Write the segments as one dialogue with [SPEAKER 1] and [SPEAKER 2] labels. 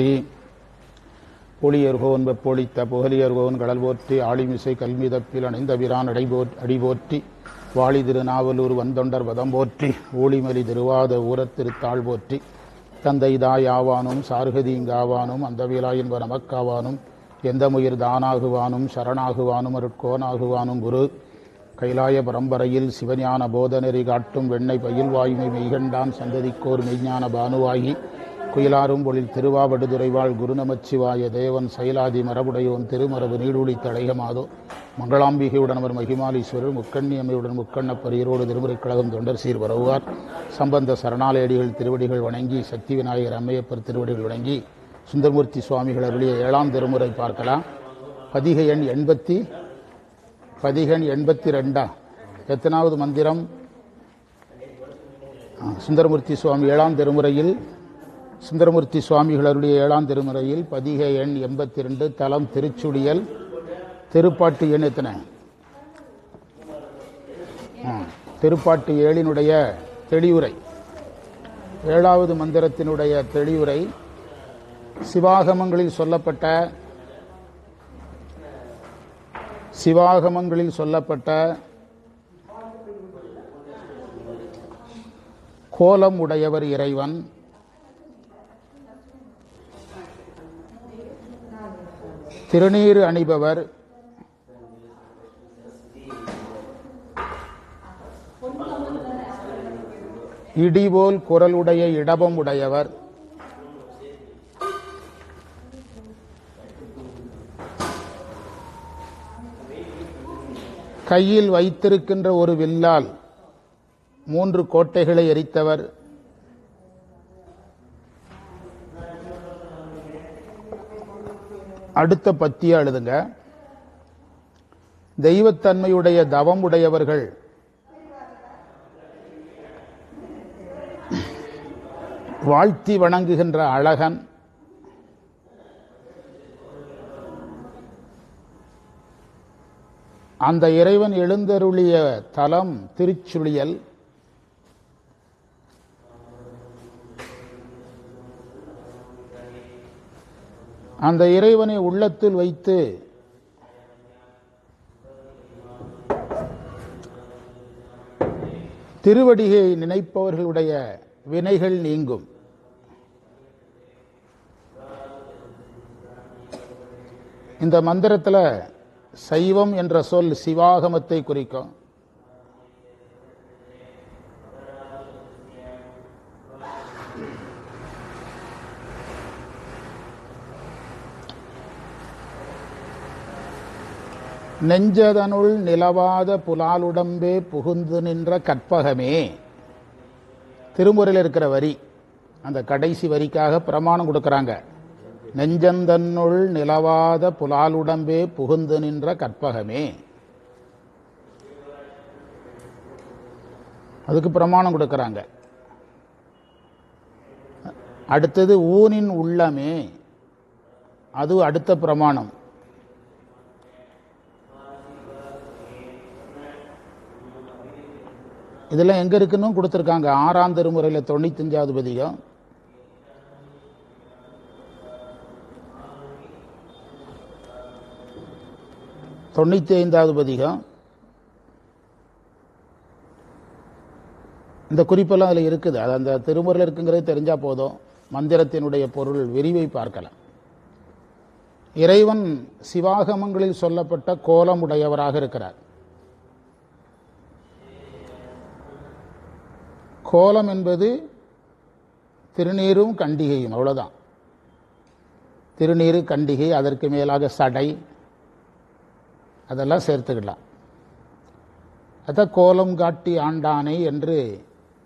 [SPEAKER 1] போற்றி. பொலியர்கோன் வெப்பொழித்த புகலியர்கோன் கடல் போற்றி ஆளிமிசை கல்மிதப்பில் அணைந்த பிரான் அடைபோ அடிபோற்றி வாழி திருநாவலூர் வந்தொண்டர் பதம் போற்றி ஊழிமலி திருவாத ஊரத்திருத்தாள் போற்றி தந்தை தாயாவானும் சார்கதீங்காவானும் அந்த விழா என்ப நமக்காவானும் எந்த முயிர் தானாகுவானும் சரணாகுவானும் அருட்கோனாகுவானும் குரு. கைலாய பரம்பரையில் சிவஞான போதநெறி காட்டும் வெண்ணை பயில் வாய்மை மெய்கண்டான் சந்ததிக்கோர் மெய்ஞான பானுவாகி குயிலாரும் பொழில் திருவாவடுதுறைவாள் குருநமச்சிவாய தேவன் சைலாதி மரபுடையோன் திருமரபு நீடுழி தடையமாதோ மங்களாம்பிகையுடன் அவர் மகிமாலீஸ்வரர் முக்கண்ணியம்மையுடன் முக்கண்ணப்பர் ஈரோடு திருமுறை கழகம் தொண்டர் சீர் வரவுவார். சம்பந்த சரணாலயடிகள் திருவடிகள் வணங்கி சக்தி விநாயகர் அம்மையப்பர் திருவடிகள் வணங்கி சுந்தரமூர்த்தி சுவாமிகள் அருளிய ஏழாம் திருமுறை பார்க்கலாம். பதிக எண் எண்பத்தி பதிகன் எண்பத்தி ரெண்டா? எத்தனாவது மந்திரம்? சுந்தரமூர்த்தி சுவாமி ஏழாம் திருமுறையில் சுந்தரமூர்த்தி சுவாமிகளருடைய ஏழாம் திருமுறையில் பதிக எண் எண்பத்தி ரெண்டு தலம் திருச்சுடியல் திருப்பாட்டு எண் எத்தனை? திருப்பாட்டு ஏழினுடைய தெளிவுரை. ஏழாவது மந்திரத்தினுடைய தெளிவுரை சிவாகமங்களில் சொல்லப்பட்ட சிவாகமங்களில் சொல்லப்பட்ட கோலம் உடையவர் இறைவன் திருநீர் அணிபவர். இடிபோல் குரலுடைய இடபம் உடையவர். கையில் வைத்திருக்கின்ற ஒரு வில்லால் மூன்று கோட்டைகளை எரித்தவர். அடுத்த பத்திய எழுதுங்க. தெய்வத்தன்மையுடைய தவம் உடையவர்கள். வாழ்த்தி வணங்குகின்ற அழகன். அந்த இறைவன் எழுந்தருளிய தலம் திருச்சுழியல். அந்த இறைவனை உள்ளத்தில் வைத்து திருவடியை நினைப்பவர்களுடைய வினைகள் நீங்கும். இந்த மந்திரத்தில் சைவம் என்ற சொல் சிவாகமத்தை குறிக்கும். நெஞ்சதனுள் நிலவாத புலாலுடம்பே புகுந்து நின்ற கற்பகமே. திருமுறையில் இருக்கிற வரி அந்த கடைசி வரிக்காக பிரமாணம் கொடுக்கறாங்க. நெஞ்சந்தன்னுள் நிலவாத புலாலுடம்பே புகுந்து நின்ற கற்பகமே. அதுக்கு பிரமாணம் கொடுக்கறாங்க. அடுத்தது ஊனின் உள்ளமே அது அடுத்த பிரமாணம். இதெல்லாம் எங்கே இருக்குன்னு கொடுத்துருக்காங்க. ஆறாம் திருமுறையில் தொண்ணூத்தஞ்சாவது பதிகம். தொண்ணூத்தி ஐந்தாவது பதிகம். இந்த குறிப்பெல்லாம் அதில் இருக்குது. அது அந்த திருமுறையில் இருக்குங்கிறது தெரிஞ்சா போதும். மந்திரத்தினுடைய பொருள் விரிவை பார்க்கலாம். இறைவன் சிவாகமங்களில் சொல்லப்பட்ட கோலம் உடையவராக இருக்கிறார். கோலம் என்பது திருநீரும் கண்டிகையும் அவ்வளோதான் திருநீரு கண்டிகை அதற்கு மேலாக சடை அதெல்லாம் சேர்த்துக்கலாம் அதான் கோலம் காட்டி ஆண்டானை என்று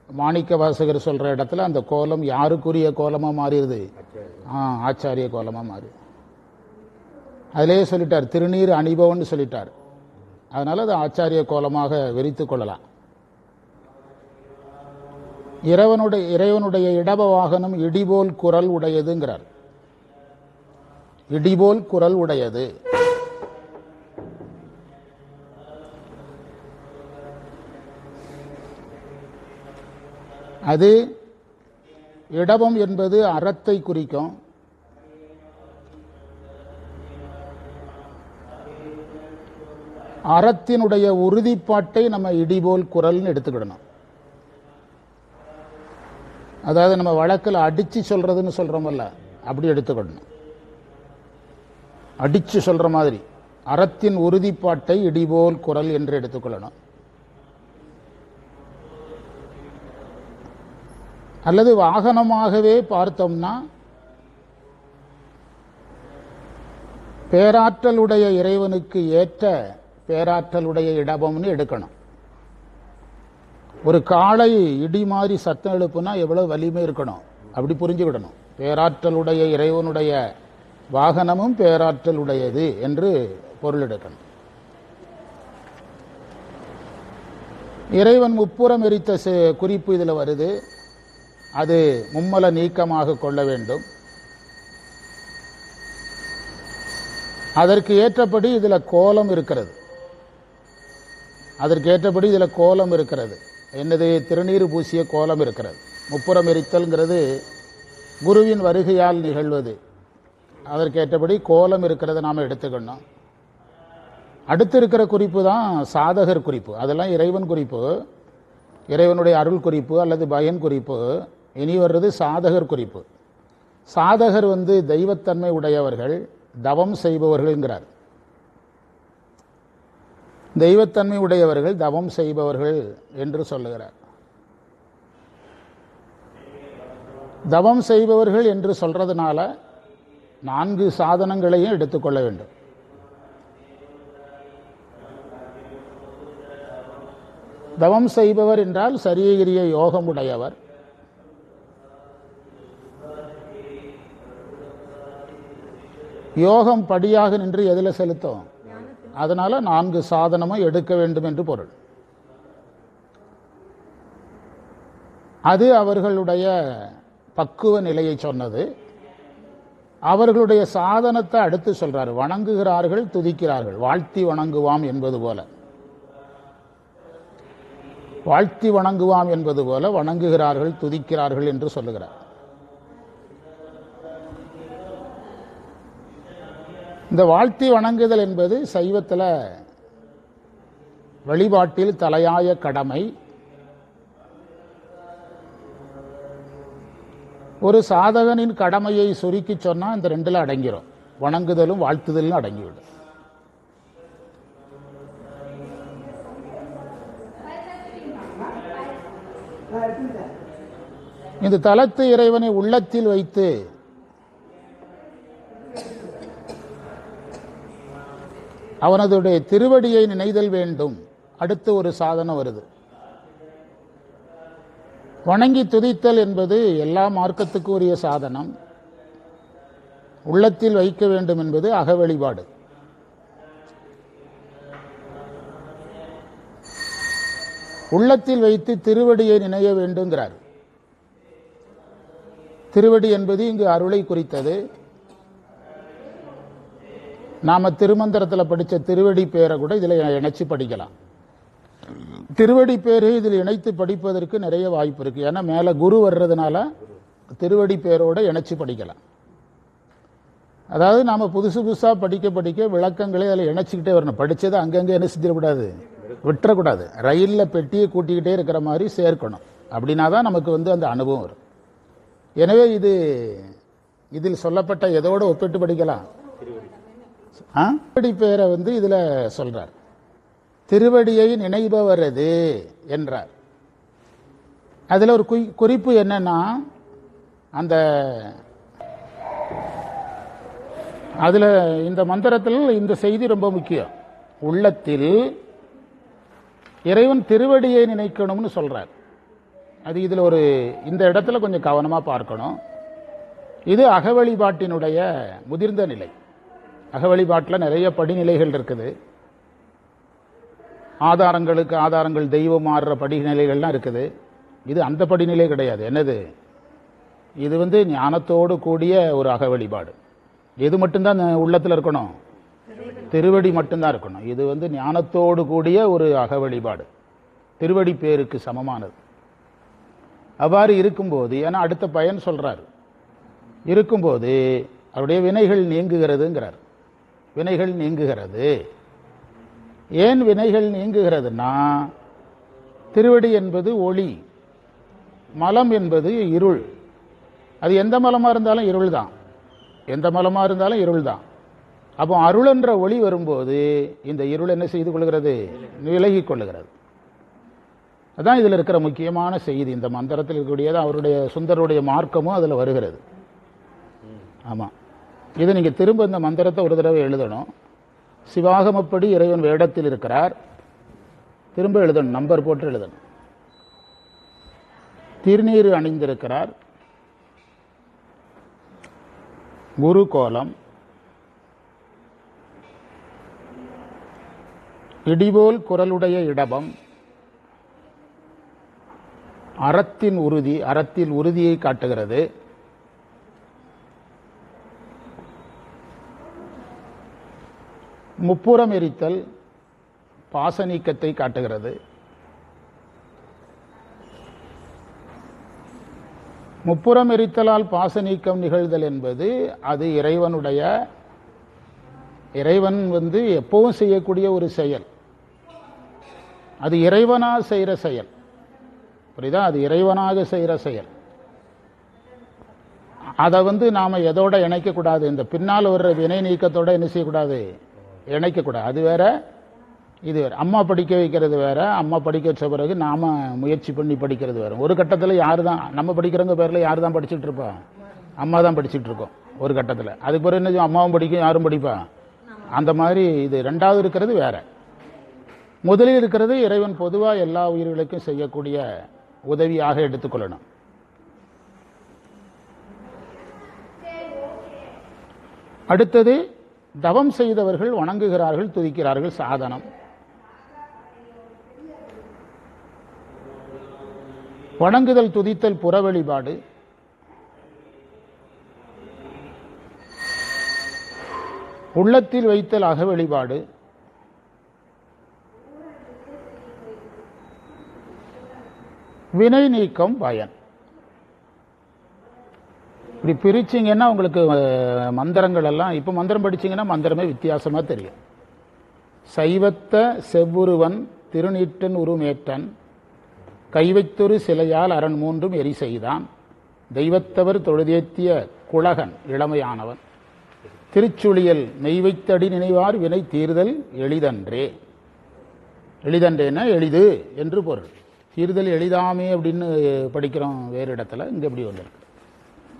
[SPEAKER 1] மாணிக்க வாசகர் சொல்கிற இடத்துல அந்த கோலம் யாருக்குரிய கோலமாக மாறிடுது ஆ ஆச்சாரிய கோலமாக மாறி. அதிலேயே சொல்லிட்டார் திருநீர் அணிபவன் சொல்லிட்டார். அதனால் அது ஆச்சாரிய கோலமாக விரித்து கொள்ளலாம். இறைவனுடைய இறைவனுடைய இடப வாகனம் இடிபோல் குரல் உடையதுங்கிறார். இடிபோல் குரல் உடையது. அது இடபம் என்பது அறத்தை குறிக்கும். அறத்தினுடைய உறுதிப்பாட்டை நம்ம இடிபோல் குரல்னு எடுத்துக்கிடணும். அதாவது நம்ம வழக்கில் அடிச்சு சொல்றதுன்னு சொல்றோமல்ல அப்படி எடுத்துக்கணும். அடிச்சு சொல்ற மாதிரி அறத்தின் உறுதிப்பாட்டை இடிபோல் குரல் என்று எடுத்துக்கொள்ளணும். அல்லது வாகனமாகவே பார்த்தோம்னா பேராற்றலுடைய இறைவனுக்கு ஏற்ற பேராற்றலுடைய இடபம்னு எடுக்கணும். ஒரு காளை இடி மாதிரி சத்தம் எழுப்புனா எவ்வளவு வலிமை இருக்கணும்? அப்படி புரிஞ்சுக்கிடணும். பேராற்றலுடைய இறைவனுடைய வாகனமும் பேராற்றலுடையது என்று பொருள் எடுக்கணும். இறைவன் முப்புறம் எரித்த செ- குறிப்பு இதில் வருது. அது மும்மல நீக்கமாக கொள்ள வேண்டும். அதற்கு ஏற்றபடி இதில் கோலம் இருக்கிறது. அதற்கு ஏற்றபடி இதில் கோலம் இருக்கிறது. என்னது? திருநீறு பூசிய கோலம் இருக்கிறது. முப்புறம் எரித்தல்ங்கிறது குருவின் வருகையால் நிகழ்வது. அதற்கேற்றபடி கோலம் இருக்கிறத நாம் எடுத்துக்கணும். அடுத்து இருக்கிற குறிப்பு தான் சாதகர் குறிப்பு. அதெல்லாம் இறைவன் குறிப்பு இறைவனுடைய அருள் குறிப்பு அல்லது பயன் குறிப்பு. இனி வர்றது சாதகர் குறிப்பு. சாதகர் வந்து தெய்வத்தன்மை உடையவர்கள் தவம் செய்பவர்கள்ங்கிறார். தெய்வத்தன்மை உடையவர்கள் தவம் செய்பவர்கள் என்று சொல்லுகிறார். தவம் செய்பவர்கள் என்று சொல்றதுனால நான்கு சாதனங்களையும் எடுத்துக்கொள்ள வேண்டும். தவம் செய்பவர் என்றால் சரியகிரிய யோகம் உடையவர். யோகம் படியாக நின்று எதில் செலுத்தும்? அதனால நான்கு சாதனமும் எடுக்க வேண்டும் என்று பொருள். அது அவர்களுடைய பக்குவ நிலையை சொன்னது. அவர்களுடைய சாதனத்தை அடுத்து சொல்றாரு வணங்குகிறார்கள் துதிக்கிறார்கள். வாழ்த்தி வணங்குவாம் என்பது போல. வாழ்த்தி வணங்குவாம் என்பது போல வணங்குகிறார்கள் துதிக்கிறார்கள் என்று சொல்லுகிறார். இந்த வாழ்த்தி வணங்குதல் என்பது சைவத்தில் வழிபாட்டில் தலையாய கடமை. ஒரு சாதகனின் கடமையை சுருக்கி சொன்னால் இந்த ரெண்டில் அடங்கிடும் வணங்குதலும் வாழ்த்துதலும் அடங்கிவிடும். இந்த தலத்து இறைவனை உள்ளத்தில் வைத்து அவனதுடைய திருவடியை நினைதல் வேண்டும். அடுத்து ஒரு சாதனம் வருது. வணங்கி துதித்தல் என்பது எல்லா மார்க்கத்துக்கு உரிய சாதனம். உள்ளத்தில் வைக்க வேண்டும் என்பது அக வழிபாடு. உள்ளத்தில் வைத்து திருவடியை நினைய வேண்டுங்கிறார். திருவடி என்பது இங்கு அருளை குறித்தது. நாம திருமந்திரத்தில் படித்த திருவடி பேரை கூட இதில் இணைச்சி படிக்கலாம். திருவடி பேரை இதில் இணைத்து படிப்பதற்கு நிறைய வாய்ப்பு இருக்கு. ஏன்னா மேலே குரு வர்றதுனால திருவடி பேரோட இணைச்சி படிக்கலாம். அதாவது நாம புதுசு புதுசாக படிக்க படிக்க விளக்கங்களை அதில் இணைச்சிக்கிட்டே வரணும். படித்ததை அங்கங்கே என்ன செஞ்சிடக்கூடாது? விட்டுறக்கூடாது. ரயிலில் பெட்டியை கூட்டிக்கிட்டே இருக்கிற மாதிரி சேர்க்கணும். அப்படின்னா தான் நமக்கு வந்து அந்த அனுபவம் வரும். எனவே இது இதில் சொல்லப்பட்ட எதோட ஒப்பிட்டு படிக்கலாம். திருவடி பேரை வந்து இதில் சொல்றார். திருவடியை நினைபவரது என்றார். அதில் ஒரு குறி- குறிப்பு என்னன்னா அந்த அதில் இந்த மந்திரத்தில் இந்த செய்தி ரொம்ப முக்கியம். உள்ளத்தில் இறைவன் திருவடியை நினைக்கணும்னு சொல்றார். அது இதில் ஒரு இந்த இடத்துல கொஞ்சம் கவனமாக பார்க்கணும். இது அகவழிபாட்டினுடைய முதிர்ந்த நிலை. அக வழிபாட்டில் நிறைய படிநிலைகள் இருக்குது. ஆதாரங்களுக்கு ஆதாரங்கள் தெய்வம் மாறுற படிநிலைகள்லாம் இருக்குது. இது அந்த படிநிலை கிடையாது. என்னது? இது வந்து ஞானத்தோடு கூடிய ஒரு அக வழிபாடு எது மட்டும்தான் உள்ளத்தில் இருக்கணும்? திருவடி மட்டும்தான் இருக்கணும். இது வந்து ஞானத்தோடு கூடிய ஒரு அக வழிபாடு திருவடி பேருக்கு சமமானது. அவ்வாறு இருக்கும்போது ஏன்னா அடுத்த பயன் சொல்கிறார் இருக்கும்போது அவருடைய வினைகள் நீங்குகிறதுங்கிறார். வினைகள் நீங்குகிறது. ஏன் வினைகள் நீங்குகிறதுனா திருவடி என்பது ஒளி மலம் என்பது இருள். அது எந்த மலமாக இருந்தாலும் இருள் தான் எந்த மலமாக இருந்தாலும் இருள் தான் அப்போ அருள் என்ற ஒளி வரும்போது இந்த இருள் என்ன செய்து கொள்கிறது? விலகி கொள்ளுகிறது. அதுதான் இதில் இருக்கிற முக்கியமான செய்தி. இந்த மந்திரத்தில் இருக்கக்கூடியது அவருடைய சுந்தருடைய மார்க்கமும் அதில் வருகிறது. ஆமாம் இதை நீங்கள் திரும்ப இந்த மந்திரத்தை ஒரு தடவை எழுதணும். சிவாகமப்படி இறைவன் வேடத்தில் இருக்கிறார். திரும்ப எழுதணும் நம்பர் போட்டு எழுதணும். திருநீர் அணிந்திருக்கிறார். குரு கோலம். இடிபோல் குரலுடைய இடபம். அறத்தின் உறுதி அறத்தில் உறுதியை காட்டுகிறது. முப்புறம் எரித்தல் பாசநீக்கத்தை காட்டுகிறது. முப்புறம் எரித்தலால் பாசநீக்கம் நிகழ்தல் என்பது அது இறைவனுடைய இறைவன் வந்து எப்பவும் செய்யக்கூடிய ஒரு செயல். அது இறைவனால் செய்கிற செயல். புரியுதா? அது இறைவனாக செய்கிற செயல். அதை வந்து நாம் எதோட இணைக்கக்கூடாது இந்த பின்னால் வர்ற வினை நீக்கத்தோடு என்ன செய்யக்கூடாது? இணைக்கக்கூடாது. அது வேற இது வேறு. அம்மா படிக்க வைக்கிறது வேற அம்மா படிக்க வச்ச பிறகு நாம் முயற்சி பண்ணி படிக்கிறது வேறு. ஒரு கட்டத்தில் யார் தான் நம்ம படிக்கிறவங்க பேரில் யார் தான் படிச்சுட்டு இருப்பா? அம்மா தான் படிச்சுட்டு இருக்கோம் ஒரு கட்டத்தில். அதுக்கு பிறகு என்ன அம்மாவும் படிக்கும் யாரும் படிப்பா? அந்த மாதிரி இது ரெண்டாவது இருக்கிறது வேற. முதலில் இருக்கிறது இறைவன் பொதுவாக எல்லா உயிர்களுக்கும் செய்யக்கூடிய உதவியாக எடுத்துக்கொள்ளணும். அடுத்தது தவம் செய்தவர்கள் வணங்குகிறார்கள் துதிக்கிறார்கள் சாதனம். வணங்குதல் துதித்தல் புற வழிபாடு. உள்ளத்தில் வைத்தல் அக வழிபாடு. வினை நீக்கம் பயன். இப்படி பிரிச்சிங்கன்னா உங்களுக்கு மந்திரங்கள் எல்லாம் இப்போ மந்திரம் படிச்சீங்கன்னா மந்திரமே வித்தியாசமாக தெரியும். சைவத்த செவ்வுருவன் திருநீட்டன் உருமேற்றன் கைவைத்தொரு சிலையால் அரண் மூன்றும் எரி செய்தான். தெய்வத்தவர் தொழுதேத்திய குலகன் இளமையானவன். திருச்சுழியல் நெய்வைத்தடி நினைவார் வினை தீர்தல் எளிதன்றே. எளிதன்றேன்னா எளிது என்று பொருள். தீர்தல் எளிதாமே அப்படின்னு படிக்கிறோம் வேறு இடத்துல இங்கே இப்படி வந்திருக்கு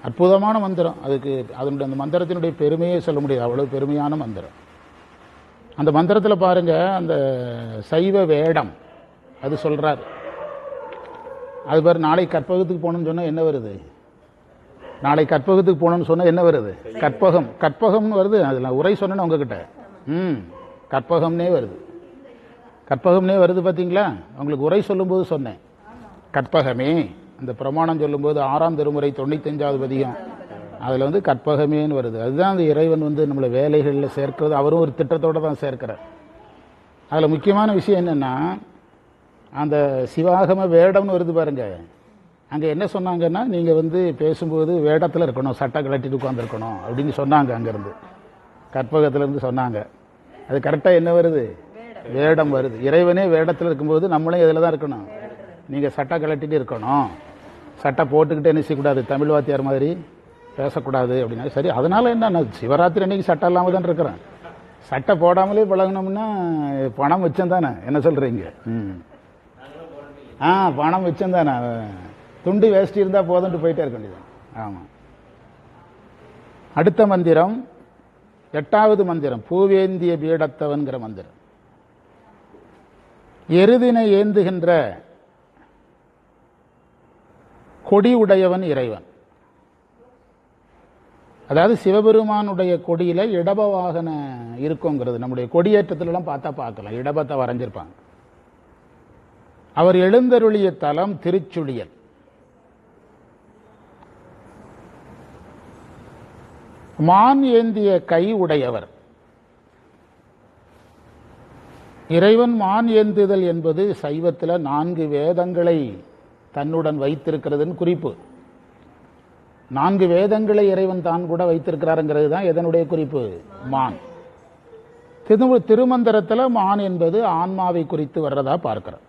[SPEAKER 1] அற்புதமான மந்திரம். அதுக்கு அதனுடைய அந்த மந்திரத்தினுடைய பெருமையே சொல்ல முடியாது. அவ்வளவு பெருமையான மந்திரம். அந்த மந்திரத்தில் பாருங்க அந்த சைவ வேடம் அது சொல்கிறார் அது பேர் நாளை கற்பகத்துக்கு போகணும்னு சொன்னால் என்ன வருது? நாளை கற்பகத்துக்கு போகணும்னு சொன்னால் என்ன வருது? கற்பகம். கற்பகம்னு வருது. அதில் உரை சொன்னேன்னு உங்ககிட்ட. ம் கற்பகம்னே வருது. கற்பகம்னே வருது பார்த்தீங்களா உங்களுக்கு உரை சொல்லும்போது சொன்னேன். கற்பகமே. அந்த பிரமாணம் சொல்லும்போது ஆறாம் திருமுறை தொண்ணூத்தஞ்சாவது பதிகம். அதில் வந்து கற்பகமேன்னு வருது. அதுதான் அந்த இறைவன் வந்து நம்மளை வேலைகளில் சேர்க்கிறது. அவரும் ஒரு திட்டத்தோடு தான் சேர்க்கிறார். அதில் முக்கியமான விஷயம் என்னென்னா அந்த சிவாகம வேடம்னு வருது பாருங்க. அங்கே என்ன சொன்னாங்கன்னா நீங்கள் வந்து பேசும்போது வேடத்தில் இருக்கணும் சட்டை கலட்டிட்டு உட்காந்துருக்கணும் அப்படின்னு சொன்னாங்க அங்கேருந்து. கற்பகத்திலேருந்து சொன்னாங்க. அது கரெக்டாக என்ன வருது? வேடம் வருது. இறைவனே வேடத்தில் இருக்கும்போது நம்மளும் இதில் தான் இருக்கணும். நீங்கள் சட்டை கலட்டிட்டு இருக்கணும். சட்டை போட்டுக்கிட்டு என்ன செய்யக்கூடாது தமிழ் வாத்தியார் மாதிரி பேசக்கூடாது அப்படின்னா சரி அதனால என்ன? நான் சிவராத்திரி அன்னைக்கு சட்டை இல்லாமல் தான் இருக்கிறேன். சட்டை போடாமலே பழகணும்னா பணம் மிச்சம் தானே? என்ன சொல்கிறீங்க ம். ஆ பணம் மிச்சம் தானே. துண்டு வேஷ்டி இருந்தால் போதும்ட்டு போயிட்டே இருக்க வேண்டியது ஆமாம் அடுத்த மந்திரம் எட்டாவது மந்திரம் பூவேந்திய பீடத்தவன்கிற மந்திரம். எருதினை ஏந்துகின்ற கொடி உடையவன் இறைவன். அதாவது சிவபெருமானுடைய கொடியில இடப வாகன இருக்குங்கிறது. நம்முடைய கொடியேற்றத்திலலாம் பார்த்தா பார்க்கலாம். இடபத்தை வரைஞ்சிருப்பாங்க. அவர் எழுந்தருளிய தலம் திருச்சுழியல். மான் ஏந்திய கை உடையவர். இறைவன் மான் ஏந்துதல் என்பது சைவத்தில் நான்கு வேதங்களை தன்னுடன் வைத்திருக்கிறதுன்னு குறிப்பு. நான்கு வேதங்களை இறைவன் தான் கூட வைத்திருக்கிறாருங்கிறது தான் எதனுடைய குறிப்பு? மான். திரு திருமந்திரத்தில் மான் என்பது ஆன்மாவை குறித்து வர்றதா பார்க்கிறோம்.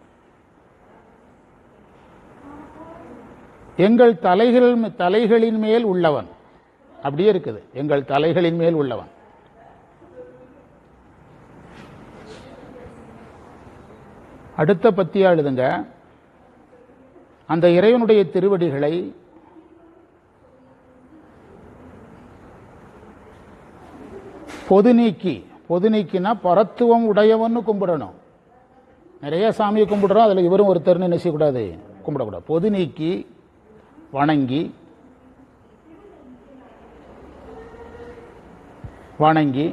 [SPEAKER 1] எங்கள் தலைகள் தலைகளின் மேல் உள்ளவன். அப்படியே இருக்குது. எங்கள் தலைகளின் மேல் உள்ளவன். அடுத்த பத்தியா எழுதுங்க. அந்த இறைவனுடைய திருவடிகளை பொது நீக்கி பொது நீக்கினா பரத்துவம் உடையவன்னு கும்பிடணும். நிறைய சாமியை கும்பிடுறோம் அதில் இவரும் ஒருத்தர்னு என்ன செய்யக்கூடாது கும்பிடக்கூடாது. பொது நீக்கி வணங்கி வணங்கி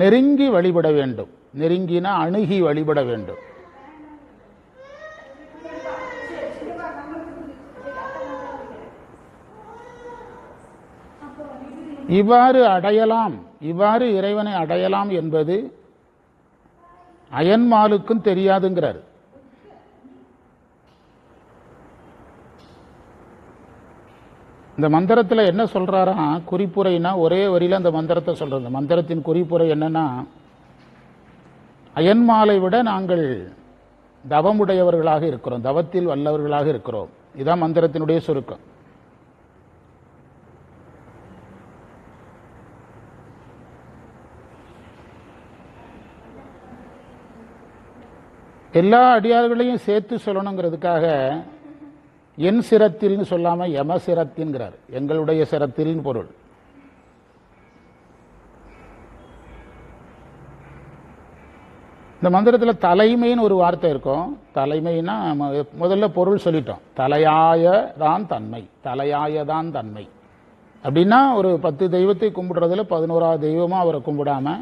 [SPEAKER 1] நெருங்கி வழிபட வேண்டும். நெருங்கினா அணுகி வழிபட வேண்டும். இவ்வாறு அடையலாம் இவ்வாறு இறைவனை அடையலாம் என்பது அயன்மாலுக்கும் தெரியாதுங்கிறார். இந்த மந்திரத்தில் என்ன சொல்றாராம் குறிப்புரைனா ஒரே வரியில அந்த மந்திரத்தை சொல்றது. மந்திரத்தின் குறிப்புரை என்னன்னா அயன்மாலை விட நாங்கள் தவமுடையவர்களாக இருக்கிறோம். தவத்தில் வல்லவர்களாக இருக்கிறோம். இதுதான் மந்திரத்தினுடைய சுருக்கம். எல்லா அடியார்களையும் சேர்த்து சொல்லணுங்கிறதுக்காக என் சிரத்தில்னு சொல்லாமல் யம சிரத்தின்கிறார். எங்களுடைய சிரத்தில்னு பொருள். இந்த மந்திரத்தில் தலைமைன்னு ஒரு வார்த்தை இருக்கும். தலைமைன்னா முதல்ல பொருள் சொல்லிட்டோம். தலையாய தான் தன்மை. தலையாய தான் தன்மை. அப்படின்னா ஒரு பத்து தெய்வத்தை கும்பிடுறதுல பதினோராவது தெய்வமாக அவரை கும்பிடாம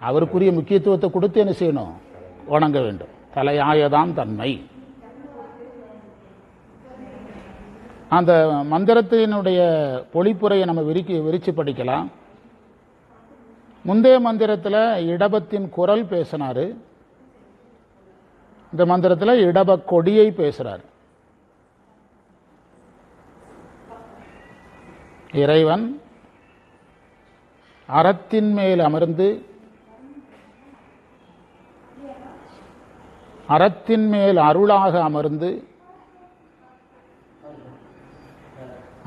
[SPEAKER 1] அவருக்குரிய முக்கியத்துவத்தை கொடுத்து என்ன செய்யணும்? வணங்க வேண்டும். தலையாயதான் தன்மை. அந்த மந்திரத்தினுடைய பொழிப்புரையை நம்ம விரிக்கி விரிச்சு படிக்கலாம். முந்தைய மந்திரத்தில் இடபத்தின் குரல் பேசினார். இந்த மந்திரத்தில் இடப கொடியை பேசுகிறார் இறைவன் அறத்தின் மேல் அமர்ந்து அறத்தின் மேல் அருளாக அமர்ந்து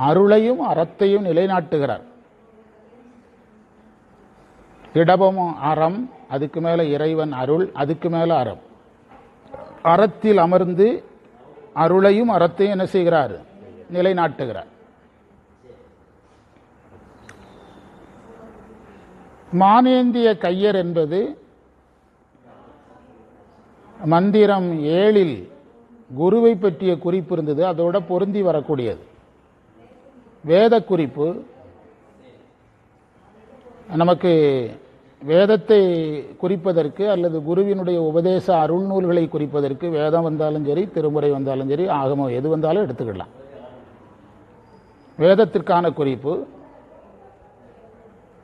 [SPEAKER 1] அருளையும் அறத்தையும் நிலைநாட்டுகிறார். இடபமும் அறம் அதுக்கு மேல இறைவன் அருள் அதுக்கு மேல அறம். அறத்தில் அமர்ந்து அருளையும் அறத்தையும் என்ன செய்கிறார்? நிலைநாட்டுகிறார். மானேந்திய கையர் என்பது மந்திரம் ஏழில் குருவை பற்றிய குறிப்பு இருந்தது அதோட பொருந்தி வரக்கூடியது. வேத குறிப்பு நமக்கு வேதத்தை குறிப்பதற்கு அல்லது குருவினுடைய உபதேச அருள் நூல்களை குறிப்பதற்கு வேதம் வந்தாலும் சரி திருமுறை வந்தாலும் சரி ஆகமம் எது வந்தாலும் எடுத்துக்கலாம். வேதத்திற்கான குறிப்பு.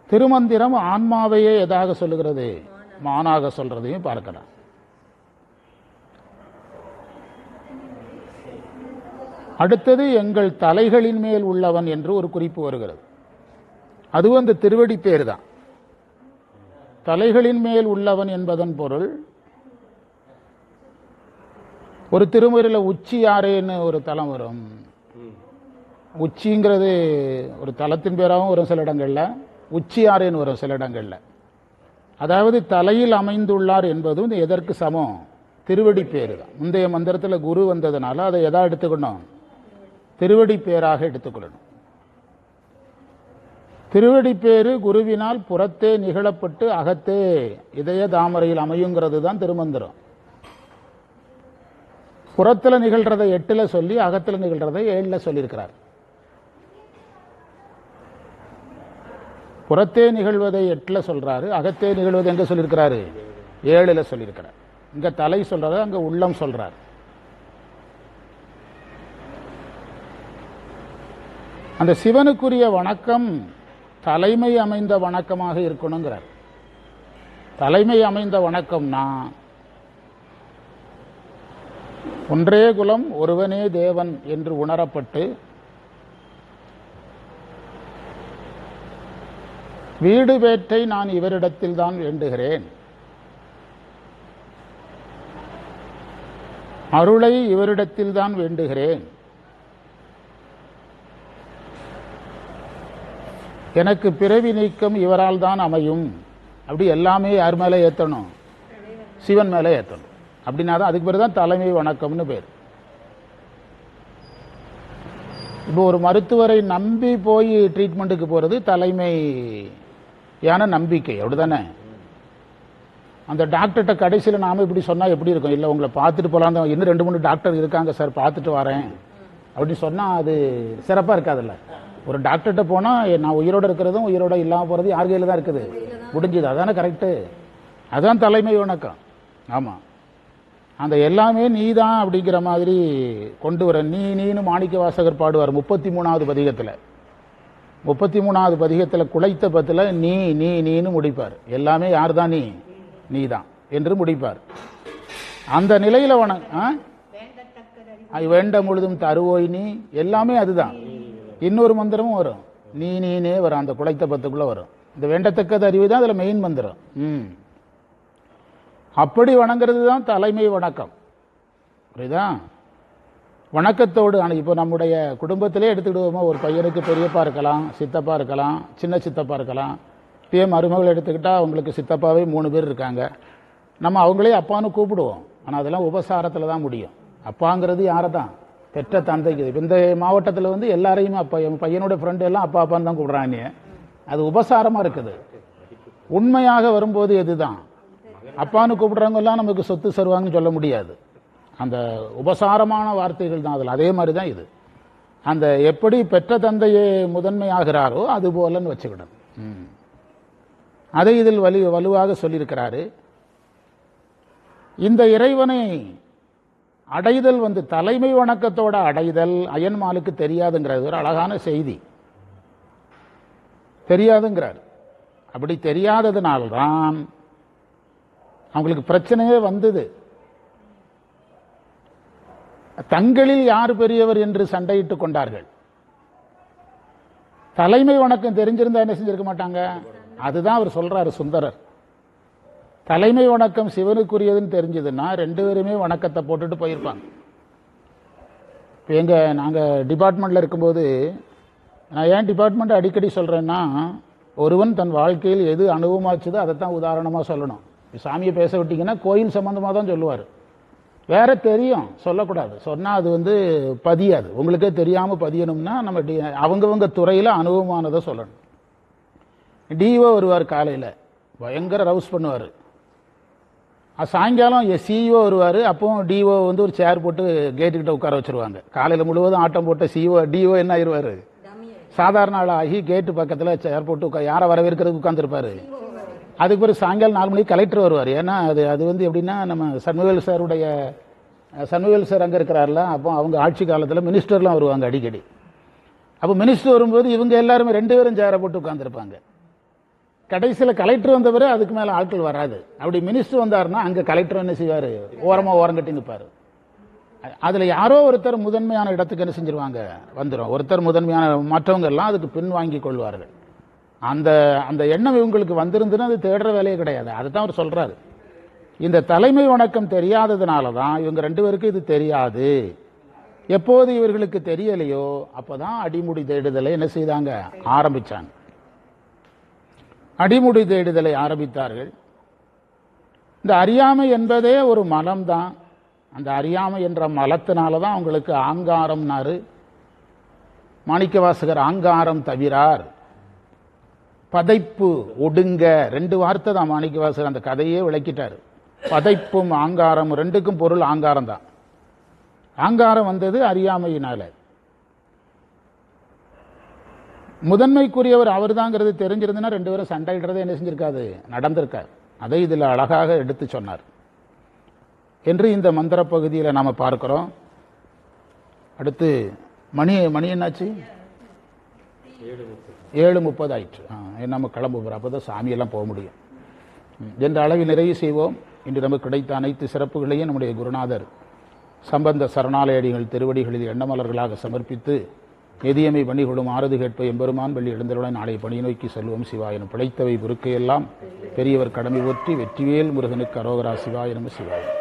[SPEAKER 1] திருமந்திரம் ஆன்மாவையே எதாக சொல்லுகிறது? மானாக சொல்றதையும் பார்க்கலாம். அடுத்தது எங்கள் தலைகளின் மேல் உள்ளவன் என்று ஒரு குறிப்பு வருகிறது. அதுவும் அந்த திருவடி பேர் தான் தலைகளின் மேல் உள்ளவன் என்பதன் பொருள் ஒரு திருமுறையில் உச்சி யாரேன்னு ஒரு தலம் வரும். உச்சிங்கிறது ஒரு தலத்தின் பேராகவும் வரும் சில இடங்களில். உச்சி யாரேன்னு வரும் சில இடங்கள்ல. அதாவது தலையில் அமைந்துள்ளார் என்பதும் எதற்கு சமம்? திருவடி பேர் தான் முந்தைய மந்திரத்தில் குரு வந்ததுனால அதை எதா எடுத்துக்கணும்? திருவடி பேராக எடுத்துக்கொள்ளணும் திருவடி பேரு குருவினால் புறத்தே நிகழப்பட்டு அகத்தே இதய தாமரையில் அமையுங்கிறது தான் திருமந்திரம். புறத்தில் நிகழ்றதை எட்டில் சொல்லி அகத்தில் நிகழ்றதை ஏழில் சொல்லியிருக்கிறார். புறத்தே நிகழ்வதை எட்டில் சொல்றாரு அகத்தே நிகழ்வதை எங்க சொல்லியிருக்கிறாரு? ஏழில் சொல்லியிருக்கிறார். இங்க தலை சொல்றத அங்க உள்ளம் சொல்றார். அந்த சிவனுக்குரிய வணக்கம் தலைமை அமைந்த வணக்கமாக இருக்கணுங்கிறார். தலைமை அமைந்த வணக்கம்னா ஒன்றே குலம் ஒருவனே தேவன் என்று உணரப்பட்டு வீடு வேட்டை நான் இவரிடத்தில் தான் வேண்டுகிறேன். அருளை இவரிடத்தில் தான் வேண்டுகிறேன். எனக்கு பிறவி நீக்கம் இவரால் தான் அமையும். அப்படி எல்லாமே யார் மேலே ஏற்றணும்? சிவன் மேலே ஏற்றணும். அப்படின்னா தான் அதுக்கு பேர் தான் தலைமை வணக்கம்னு பேர். இப்போ ஒரு மருத்துவரை நம்பி போய் ட்ரீட்மெண்ட்டுக்கு போகிறது தலைமையான நம்பிக்கை. அப்படிதானே? அந்த டாக்டர்கிட்ட கடைசியில் நாம் இப்படி சொன்னால் எப்படி இருக்கும்? இல்லை உங்களை பார்த்துட்டு போகலாம் தான். இன்னும் ரெண்டு மூணு டாக்டர் இருக்காங்க சார் பார்த்துட்டு வரேன். அப்படின்னு சொன்னால் அது சிறப்பாக இருக்காதுல்ல? ஒரு டாக்டர்கிட்ட போனால் நான் உயிரோடு இருக்கிறதும் உயிரோட இல்லாமல் போகிறது யார் கையில் தான் இருக்குது? முடிஞ்சுது. அதானே கரெக்டு அதான் தலைமை வணக்கம். ஆமாம் அந்த எல்லாமே நீ தான் அப்படிங்கிற மாதிரி கொண்டு வர நீ நீனு மாணிக்க வாசகர் பாடுவார் முப்பத்தி மூணாவது பதிகத்தில். முப்பத்தி மூணாவது பதிகத்தில் குலைத்த பத்தில் நீ நீ நீன்னு முடிப்பார். எல்லாமே யார் தான் நீ? நீ தான் என்று முடிப்பார். அந்த நிலையில் வன ஆ? வேண்ட முழுதும் தருவோய் நீ. எல்லாமே அதுதான். இன்னொரு மந்திரமும் வரும். நீ நீனே வரும். அந்த குலைத்த பத்துக்குள்ள வரும். இந்த வேண்டத்தக்கது அறிவு தான் அதில் மெயின் மந்திரம். ம். அப்படி வணங்குறது தான் தலைமை வணக்கம். புரியுதா? வணக்கத்தோடு ஆனால் இப்போ நம்முடைய குடும்பத்திலே எடுத்துக்கிடுவோமோ ஒரு பையனுக்கு பெரியப்பா இருக்கலாம் சித்தப்பா இருக்கலாம் சின்ன சித்தப்பா இருக்கலாம். இப்பயே மருமகள் எடுத்துக்கிட்டால் அவங்களுக்கு சித்தப்பாவே மூணு பேர் இருக்காங்க. நம்ம அவங்களே அப்பான்னு கூப்பிடுவோம். ஆனால் அதெல்லாம் உபசாரத்தில் தான் முடியும். அப்பாங்கிறது யாரை தான் பெற்ற தந்தைக்கு. இந்த மாவட்டத்தில் வந்து எல்லாரையுமே அப்பா என் பையனோட ஃப்ரெண்டு எல்லாம் அப்பா அப்பான்னு தான் கூப்பிட்றாங்க அது உபசாரமாக இருக்குது. உண்மையாக வரும்போது எதுதான்? அப்பான்னு கூப்பிட்றவங்க எல்லாம் நமக்கு சொத்து சருவாங்கன்னு சொல்ல முடியாது. அந்த உபசாரமான வார்த்தைகள் தான் அதில். அதே மாதிரி தான் இது. அந்த எப்படி பெற்ற தந்தையை முதன்மையாகிறாரோ அது போலன்னு வச்சுக்கிடணும். ம். அதை இதில் வலு வலுவாக சொல்லியிருக்கிறாரு. இந்த இறைவனை அடைதல் வந்து தலைமை வணக்கத்தோட அடைதல் அயன்மாலுக்கு தெரியாதுங்கிறது ஒரு அழகான செய்தி. தெரியாதுங்கிறார். அப்படி தெரியாததுனால்தான் அவங்களுக்கு பிரச்சனையே வந்தது. தங்களில் யார் பெரியவர் என்று சண்டையிட்டுக் கொண்டார்கள்? தலைமை வணக்கம் தெரிஞ்சிருந்தா என்ன செஞ்சிருக்க மாட்டாங்க? அதுதான் அவர் சொல்றாரு சுந்தரர். தலைமை வணக்கம் சிவனுக்குரியதுன்னு தெரிஞ்சதுன்னா ரெண்டு பேருமே வணக்கத்தை போட்டுட்டு போயிருப்பாங்க. இப்போ எங்கள் நாங்கள் டிபார்ட்மெண்ட்டில் இருக்கும்போது நான் ஏன் டிபார்ட்மெண்ட் அடிக்கடி சொல்கிறேன்னா ஒருவன் தன் வாழ்க்கையில் எது அனுபவமாச்சுதோ அதை தான் உதாரணமாக சொல்லணும் சாமியை பேச விட்டிங்கன்னா கோயில் சம்மந்தமாக தான் சொல்லுவார். வேற தெரியும் சொல்லக்கூடாது. சொன்னால் அது வந்து பதியாது. உங்களுக்கே தெரியாமல் பதியணும்னா நம்ம டி அவங்கவங்க துறையில் அனுபவமானதை சொல்லணும். டிஓ வருவார் காலையில். பயங்கர ரவுஸ் பண்ணுவார். சாயங்காலம் சிஇஓ வருவார் அப்பவும் டிஓ வந்து ஒரு சேர் போட்டு கேட்டுக்கிட்ட உட்கார வச்சிருவாங்க. காலையில் முழுவதும் ஆட்டம் போட்ட சிஇஓ டிஓ என்ன ஆயிடுவார் சாதாரண ஆள் ஆகி கேட்டு பக்கத்தில் சேர் போட்டு உட்கா யாரை வரவேற்கிறதுக்கு உட்காந்துருப்பாரு அதுக்கு பிறகு சாயங்காலம் நாலு மணிக்கு கலெக்டர் வருவார். ஏன்னா அது அது வந்து எப்படின்னா நம்ம சண்முவேல் சாருடைய அஹ், சார் அங்கே இருக்கிறார்ல அப்போ அவங்க ஆட்சி காலத்தில் மினிஸ்டர்லாம் வருவாங்க அடிக்கடி. அப்போ மினிஸ்டர் வரும்போது இவங்க எல்லாருமே ரெண்டு பேரும் சேரை போட்டு உட்காந்துருப்பாங்க கடைசியில் கலெக்டர் வந்த பிறகு அதுக்கு மேலே ஆட்கள் வராது. அப்படி மினிஸ்டர் வந்தாருன்னா அங்கே கலெக்டர் என்ன செய்வார்? ஓரமாக ஓரங்கட்டி நிற்பார் அதில் யாரோ ஒருத்தர் முதன்மையான இடத்துக்கு என்ன செஞ்சிருவாங்க? வந்துடும் ஒருத்தர் முதன்மையான மற்றவங்க எல்லாம் அதுக்கு பின் வாங்கி கொள்வார்கள். அந்த அந்த எண்ணம் இவங்களுக்கு வந்திருந்துன்னா அது தேடுற வேலையே கிடையாது. அதுதான் அவர் சொல்கிறாரு இந்த தலைமை வணக்கம் தெரியாததுனால தான் இவங்க ரெண்டு பேருக்கும் இது தெரியாது. எப்போது இவர்களுக்கு தெரியலையோ அப்போ தான் அடிமுடி தேடுதலை என்ன செய்தாங்க? ஆரம்பிச்சாங்க. அடிமுடி தேடுதலை ஆரம்பித்தார்கள். இந்த அறியாமை என்பதே ஒரு மலம்தான். அந்த அறியாமை என்ற மலத்தினால தான் அவங்களுக்கு ஆங்காரம்னாரு மாணிக்கவாசகர் ஆங்காரம் தவிரார். பதைப்பு ஒடுங்க ரெண்டு வார்த்தை தான் மாணிக்கவாசகர் அந்த கதையே விளக்கிட்டார். பதைப்பும் ஆங்காரம் ரெண்டுக்கும் பொருள் ஆங்காரம் தான் ஆங்காரம் வந்தது அறியாமையினால. முதன்மைக்குரியவர் அவர்தாங்கிறது தெரிஞ்சிருந்தனா ரெண்டு பேரும் சண்டையிடுறதே என்ன செஞ்சிருக்காது நடந்திருக்காது. அதை இதில் அழகாக எடுத்து சொன்னார். என்று இந்த மந்திர பகுதியில் நாம் பார்க்கிறோம். அடுத்து மணி மணி என்னாச்சு? ஏழு முப்பது ஆயிற்று. ஆ, நம்ம கிளம்ப அப்போ தான் சாமியெல்லாம் போக முடியும். என்ற அளவில் நிறைவு செய்வோம். இன்று நமக்கு கிடைத்த அனைத்து சிறப்புகளையும் நம்முடைய குருநாதர் சம்பந்த சரணாலயடிகள் திருவடிகளில் எண்ணமலர்களாக சமர்ப்பித்து எதியமை பணிகொடும் ஆறுது கேட்ப எம்பெருமான் வெள்ளி எழுந்தருடன் நாளை பணி நோக்கி செல்வோம் என பிழைத்தவை பொறுக்கையெல்லாம் பெரியவர் கடமை போற்றி வெற்றிவேல் முருகனுக்கு அரோகரா சிவாயனம் சிவாயனம்